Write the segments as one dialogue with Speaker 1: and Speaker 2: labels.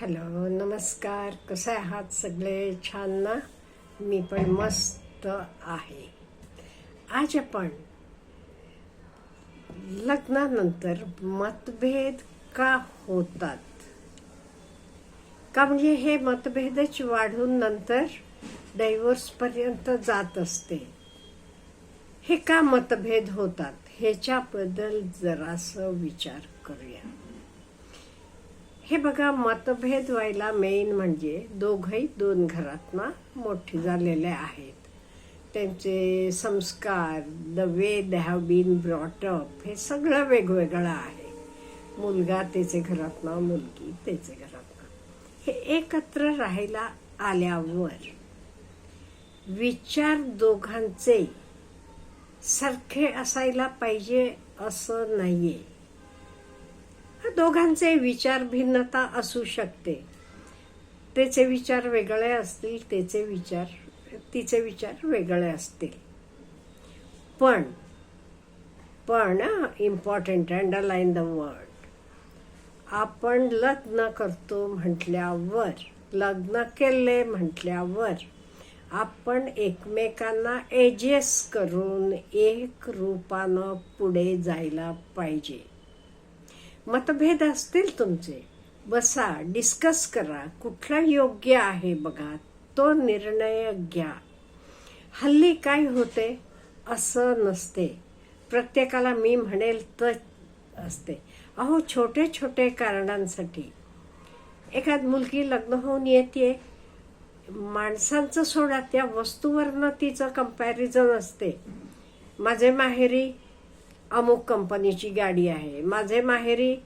Speaker 1: Hello नमस्कार. कसे आहात सगळे? छान ना? मी पण मस्त आहे. आज आपण लग्नानंतर मतभेद का होतात? का म्हणजे हे मतभेदच वाढून नंतर डायव्होर्सपर्यंत जात असते. हे का मतभेद होतात? ह्याच्याबद्दल जरासं विचार करूया. हे बघा मतभेद व्हायला मेन म्हणजे दोघही दोन घरातना मोठे झालेले आहेत. त्यांचे संस्कार the way they have been brought up हे सगळं वेगवेगळं आहे. मुलगा त्याचे घरातनं मुलगी त्याचे घरातनं. हे एकत्र राहायला आल्यावर विचार दोघांचे सारखे असायला पाहिजे असं नाही आहे दोघांचे विचार भिन्नता असू शकते. त्याचे विचार वेगळे असतील त्याचे विचार तिचे विचार वेगळे असतील. पण पण इम्पॉर्टंट अंडरलाईन द वर्ड आपण लग्न करतो म्हटल्यावर लग्न केले म्हटल्यावर आपण एकमेकांना एजेस करून एक रूपानं पुढे जायला पाहिजे. मतभेद असतील तुमचे. बसा डिस्कस करा. कुठला योग्य आहे बघा. तो निर्णय घ्या. हल्ली काय होते? असं नसते. प्रत्येकाला मी म्हणेल तर असते. अहो छोटे छोटे कारणांसाठी. एखाद मुलगी लग्न होऊन येते. माणसांचं सोडा. त्या वस्तूवरनं तिचं कंपॅरिझन असते. माझे माहेरी अमुक कंपनीची गाडी आहे. माझे माहेरी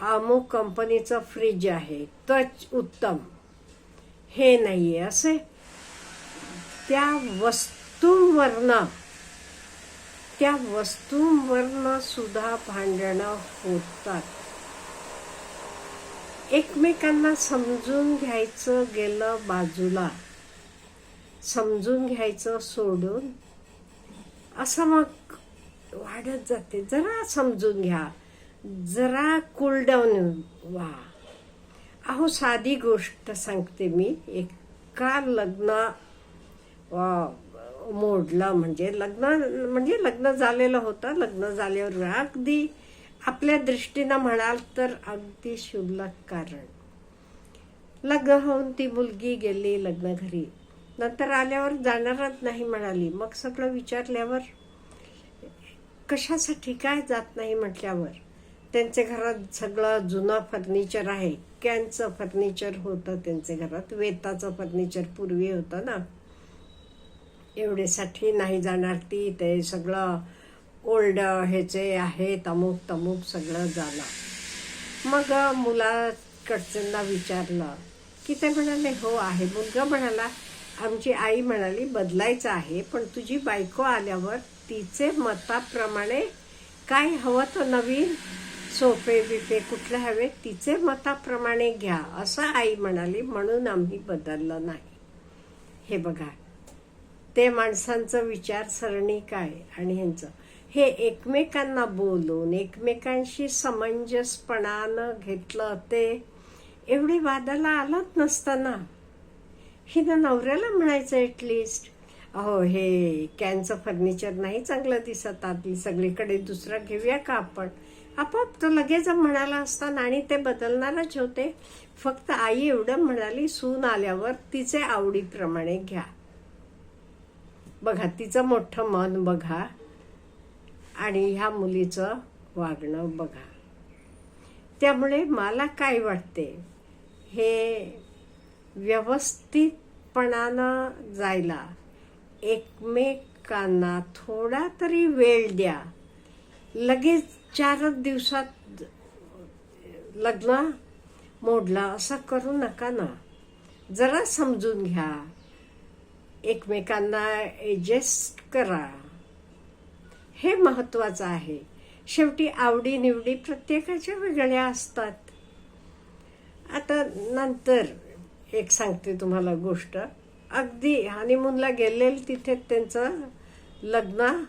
Speaker 1: अमुक कंपनीचं फ्रीज आहे. तच उत्तम. हे नाही आहे असे. त्या वस्तूंवरनं त्या वस्तूंवरनं सुद्धा भांडणं होतात. एकमेकांना समजून घ्यायचं गेलं बाजूला. समजून घ्यायचं सोडून असं मग वाढत जाते. जरा समजून घ्या. जरा कूलडाऊन व्हा. अहो साधी गोष्ट सांगते मी. एका लग्न मोडलं म्हणजे लग्न म्हणजे लग्न झालेलं होतं. लग्न झाल्यावर अगदी आपल्या दृष्टीनं म्हणाल तर अगदी शुल्लक कारण. लग्न होऊन ती मुलगी गेली लग्न घरी नंतर आल्यावर जाणारच नाही म्हणाली. मग सगळं विचारल्यावर कशासाठी काय जात नाही म्हटल्यावर? त्यांचे घरात सगळं जुनं फर्निचर आहे. कॅनचं फर्निचर होतं त्यांचे घरात. वेताचं फर्निचर पूर्वी होतं ना. एवढेसाठी नाही जाणार ती. ते सगळं ओल्ड ह्याचे आहेत. अमुक तमुक सगळं झालं मग मुलाकडच्यांना विचारलं की ते म्हणाले हो आहे. मुलगा म्हणाला आमची आई म्हणाली बदलायचं आहे पण तुझी बायको आल्यावर तिचे मताप्रमाणे काय हवं तर नवीन सोफे बिफे कुठले हवे तिचे मताप्रमाणे घ्या असं आई म्हणाली. म्हणून आम्ही बदललं नाही. हे बघा ते माणसांचं विचारसरणी काय आणि ह्यांचं? हे एकमेकांना बोलून एकमेकांशी समंजसपणानं घेतलं ते एवढे वादाला आलंच नसताना? हिनं नवऱ्याला म्हणायचं ॲटलिस्ट अहो हे कॅनचं फर्निचर नाही चांगलं दिसत आधी. सगळीकडे दुसरं घेऊया का आपण? आपोआप तो लगेच म्हणाला असताना आणि ते बदलणारच होते. फक्त आई एवढं म्हणाली सून आल्यावर तिचे आवडीप्रमाणे घ्या. बघा तिचं मोठं मन बघा आणि ह्या मुलीचं वागणं बघा. त्यामुळे मला काय वाटते? हे व्यवस्थितपणानं जायला. एकमेकांना थोडा तरी वेळ द्या. लगेच चारच दिवसात लग्न मोडला असं करू नका ना. जरा समजून घ्या. एकमेकांना ॲडजस्ट करा. हे महत्त्वाचं आहे. शेवटी आवडी निवडी प्रत्येकाच्या वेगळ्या असतात. आता नंतर एक सांगते तुम्हाला गोष्ट. अगदी हनीमूनला गेलेल तिथे त्यांचं लग्न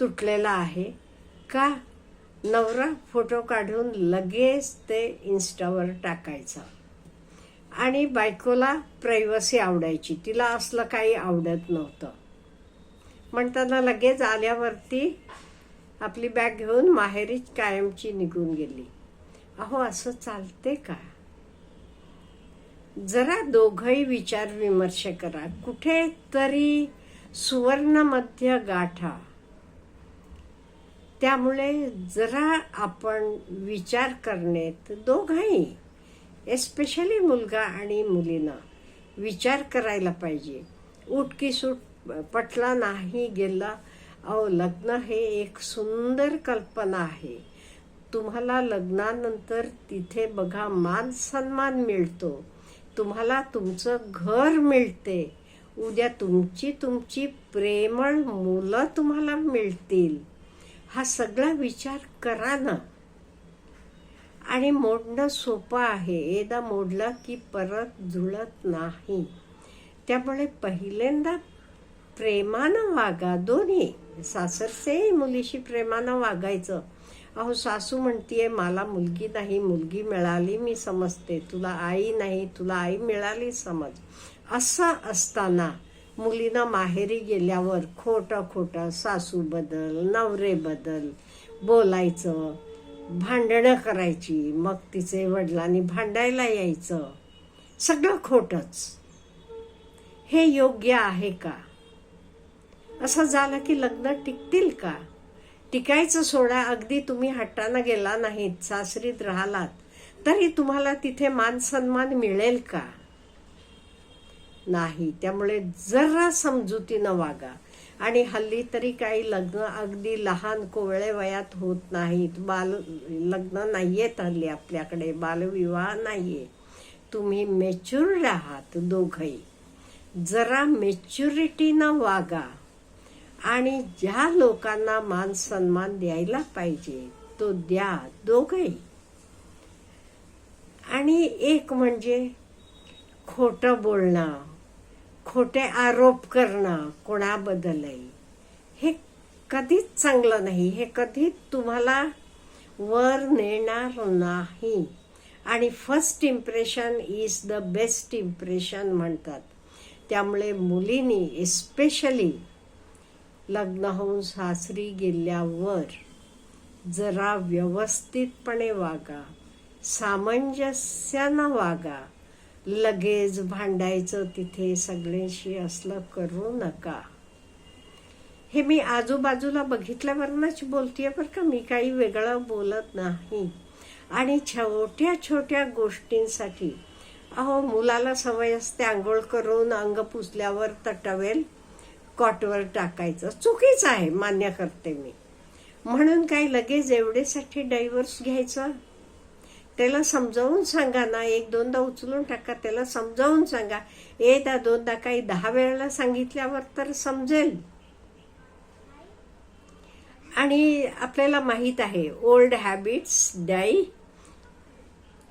Speaker 1: तुटलेलं आहे. का? नवरा फोटो काढून लगेच ते इन्स्टावर टाकायचं. आणि बायकोला प्रायव्हसी आवडायची. तिला असलं काही आवडत नव्हतं. म्हणताना लगेच आल्यावरती आपली बॅग घेऊन माहेरी कायमची निघून गेली. अहो असं चालते का? जरा दोघही विचार विमर्श करा. कुठेतरी सुवर्णमध्य गाठा. त्यामुळे जरा आपण विचार करणे दोघंही एस्पेशली मुलगा आणि मुलीनं विचार करायला पाहिजे. उठकी सूट पटला नाही गेला अहो लग्न हे एक सुंदर कल्पना आहे. तुम्हाला लग्नानंतर तिथे बघा मान सन्मान मिळतो. तुम्हाला तुमचं घर मिळते. उद्या तुमची तुमची प्रेमळ मुलं तुम्हाला मिळतील. हा सगळा विचार करा ना. आणि मोडणं सोपं आहे. एकदा मोडलं की परत जुळत नाही. त्यामुळे पहिल्यांदा प्रेमानं वागा. दोन्ही सासरचे मुलीशी प्रेमानं वागायचं. अहो सासू म्हणतीये मला मुलगी नाही मुलगी मिळाली मी समजते. तुला आई नाही तुला आई मिळाली समज. असं असताना मुलीनं माहेरी गेल्यावर खोटं खोटं सासू बदल नवरे बदल बोलायचं भांडणं करायची मग तिचे वडिलांनी भांडायला यायचं. सगळं खोटच. हे योग्य आहे का? असं झालं की लग्न टिकतील का? टिकायचं सोडा अगदी तुम्ही हट्टानं गेला नाहीत सासरीत राहिलात तरी तुम्हाला तिथे मान सन्मान मिळेल का? नाही त्यामुळे जरा समजुतीनं वागा. आणि हल्ली तरी काही लग्न अगदी लहान कोवळे वयात होत नाहीत. बाल लग्न नाहीयेत हल्ली आपल्याकडे बालविवाह नाहीये. तुम्ही मेच्युर्ड आहात दोघही. जरा मेच्युरिटीनं वागा. आणि ज्या लोकांना मान सन्मान द्यायला पाहिजे तो द्या दोघही. आणि एक म्हणजे खोटं बोलणं खोटे आरोप करणं कोणाबद्दलही. हे कधीच चांगलं नाही हे कधीच तुम्हाला वर नेणार नाही. आणि first impression is the best impression म्हणतात. त्यामुळे मुलींनी एस्पेशली लग्न होऊन सासरी गेल्यावर जरा व्यवस्थितपणे वागा सामंजस्यानं वागा. लगेच भांडायचं तिथे सगळ्यांशी असलं करू नका. हे मी आजूबाजूला बघितल्यावरनच बोलतेय बरं का मी काही वेगळं बोलत नाही. आणि छोट्या छोट्या गोष्टींसाठी अहो मुलाला सवय असते आंघोळ करून अंग पुसल्यावर तटवेल कॉटवर टाकायचं. चुकीचं आहे मान्य करते मी. म्हणून काय लगेच एवढेसाठी डायव्हर्स घ्यायचा? त्याला समजावून सांगा ना एक दोनदा उचलून टाका त्याला समजावून सांगा. एकदा दोनदा काही दहा वेळेला सांगितल्यावर तर समजेल. आणि आपल्याला माहीत आहे old habits die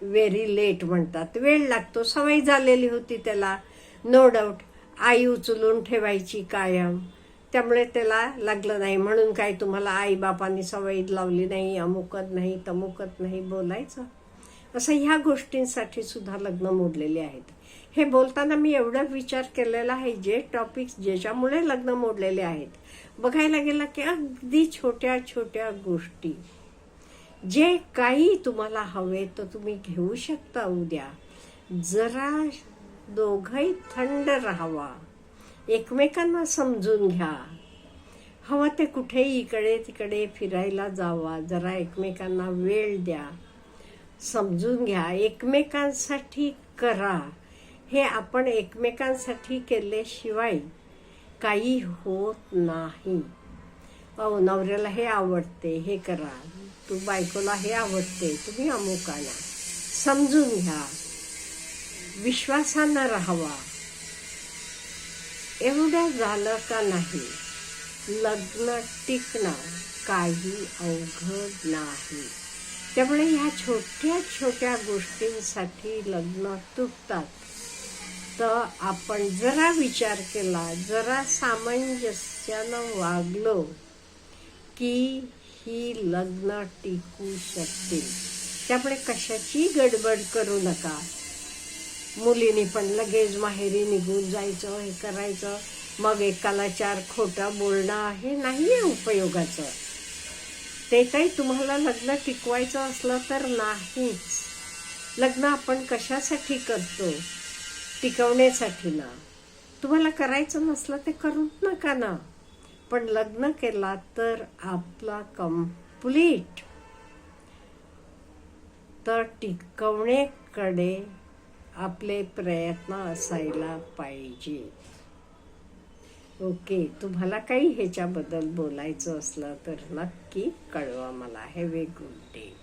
Speaker 1: very late म्हणतात. वेळ लागतो सवय झालेली होती त्याला. नो डाऊट आई उचलून ठेवायची कायम. त्यामुळे त्याला लागलं नाही. म्हणून काय तुम्हाला आई बापांनी सवय लावली नाही अमुकत नाही तमुकत नाही बोलायचं. असं ह्या गोष्टींसाठी सुद्धा लग्न मोडलेले आहेत. हे बोलताना मी एवढा विचार केलेला आहे जे टॉपिक्स ज्याच्यामुळे लग्न मोडलेले आहेत. बघायला गेलं की अगदी छोट्या छोट्या गोष्टी. जे काही तुम्हाला हवे तर तुम्ही घेऊ शकता उद्या. जरा दोघही थंड राहावा. एकमेकांना समजून घ्या. हवं ते कुठेही इकडे तिकडे फिरायला जावा. जरा एकमेकांना वेळ द्या. समजून घ्या. एकमेकांसाठी करा. हे आपण एकमेकांसाठी केल्याशिवाय काही होत नाही. अहो नवऱ्याला हे आवडते. हे करा. तू बायकोला हे आवडते. तुम्ही अमुक आणा. समजून घ्या. विश्वासानं राहावा. एवढं झालं का नाही? लग्न टिकणं काही अवघड नाही. त्यामुळे ह्या छोट्या छोट्या गोष्टींसाठी लग्न तुटतात. तर आपण जरा विचार केला जरा सामंजस्यानं वागलो की ही लग्न टिकू शकतील त्यामुळे कशाची गडबड करू नका. मुलीने पण लगेच माहेरी निघून जायचं हे करायचं. मग एकाला चार खोटं बोलणं हे नाही आहे उपयोगाचं. ते काही तुम्हाला लग्न टिकवायचं असलं तर नाहीच लग्न आपण कशासाठी करतो? टिकवण्यासाठी ना. तुम्हाला करायचं नसलं ते करू नका ना. पण लग्न केला तर आपला कंप्लीट तर टिकवण्याकडे आपले प्रयत्न असायला पाहिजे. ओके तुम्हाला काही ह्याच्याबद्दल बोलायचं असलं तर नक्की कळवा मला. Have a good day.